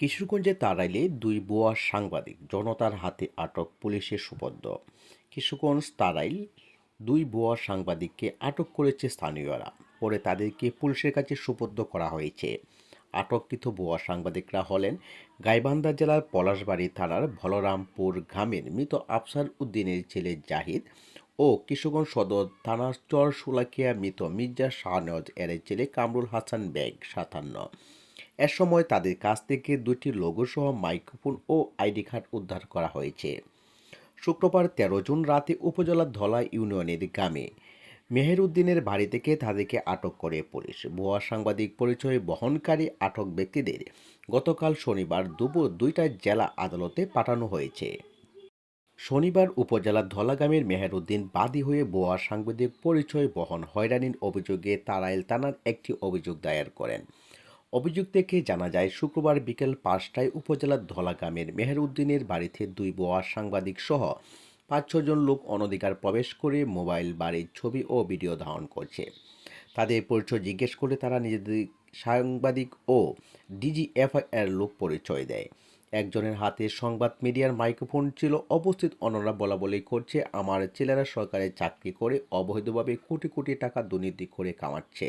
কিশোরগঞ্জে তাড়াইলে দুই ভুয়া সাংবাদিক জনতার হাতে আটক পুলিশের সুপর্দ। কিশোরগঞ্জ তাড়াইল দুই ভুয়া সাংবাদিককে আটক করেছে স্থানীয়রা। পরে তাদেরকে পুলিশের কাছে সুপর্দ করা হয়েছে। আটককৃত ভুয়া সাংবাদিকরা হলেন গাইবান্ধা জেলার পলাশবাড়ি থানার বলরামপুর গ্রামের মৃত আফসার উদ্দিনের ছেলে জাহিদ ও কিশোরগঞ্জ সদর থানার চর সুলাকিয়া মৃত মির্জা শাহনজ এর ছেলে কামরুল হাসান বেগ সাতান্ন। এ সময় তাদের কাছ থেকে দুটি লোগোসহ মাইক্রোফোন ও আইডি কার্ড উদ্ধার করা হয়েছে। শুক্রবার তেরো জুন রাতে উপজেলার ধলা ইউনিয়নের গ্রামে মেহেরউদ্দিনের বাড়ি থেকে তাদেরকে আটক করে পুলিশ। ভুয়া সাংবাদিক পরিচয় বহনকারী আটক ব্যক্তিদের গতকাল শনিবার দুপুর দুইটায় জেলা আদালতে পাঠানো হয়েছে। শনিবার উপজেলার ধলাগামের মেহেরউদ্দিন বাদী হয়ে বোয়া সাংবাদিক পরিচয় বহন হয়রানির অভিযোগে তারাইল থানার একটি অভিযোগ দায়ের করেন। অভিযোগ থেকে জানা যায়, শুক্রবার বিকেল পাঁচটায় উপজেলার ধলাগ্রামের মেহেরউদ্দিনের বাড়িতে দুই ভুয়া সাংবাদিক সহ পাঁচ ছজন লোক অনধিকার প্রবেশ করে মোবাইল বাড়ির ছবি ও ভিডিও ধারণ করছে। তাদের পরিচয় জিজ্ঞেস করে তারা নিজেদের সাংবাদিক ও ডিজিএফআই লোক পরিচয় দেয়। একজনের হাতে সংবাদ মিডিয়ার মাইক্রোফোন ছিল। অবস্থিত অন্যরা বলা বলি করছে, আমার ছেলেরা সরকারের চাকরি করে, অবৈধভাবে কোটি কোটি টাকা দুর্নীতি করে কামাচ্ছে।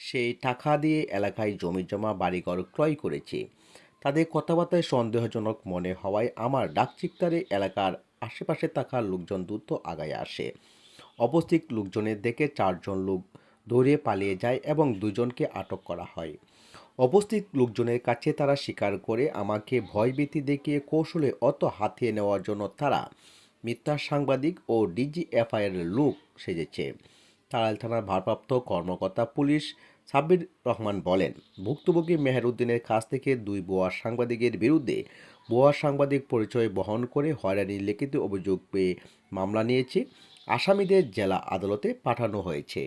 সেই টাকা দিয়ে এলাকায় জমি জমা বাড়িঘর ক্রয় করেছি। তাদের কথাবার্তায় সন্দেহজনক মনে হওয়ায় আমার ডাকচিকতারে এলাকার আশেপাশে থাকা লোকজন দ্রুত আগায় আসে। অবস্থিত লোকজনের দেখে চারজন লোক দৌড়ে পালিয়ে যায় এবং দুজনকে আটক করা হয়। অবস্থিত লোকজনের কাছে তারা স্বীকার করে আমাকে ভয়ভীতি দেখিয়ে কৌশলে অত হাতিয়ে নেওয়ার জন্য তারা মিথ্যা সাংবাদিক ও ডিজিএফআইয়ের লোক সেজেছে। তারাল থানার ভারপ্রাপ্ত কর্মকর্তা পুলিশ সাব্বির রহমান বলেন, ভুক্তভোগী মেহেরুদ্দিনের কাছ থেকে দুই বোয়া সাংবাদিকের বিরুদ্ধে বোয়া সাংবাদিক পরিচয় বহন করে হয়রানির লিখিত অভিযোগ পেয়ে মামলা নিয়েছে। আসামিদের জেলা আদালতে পাঠানো হয়েছে।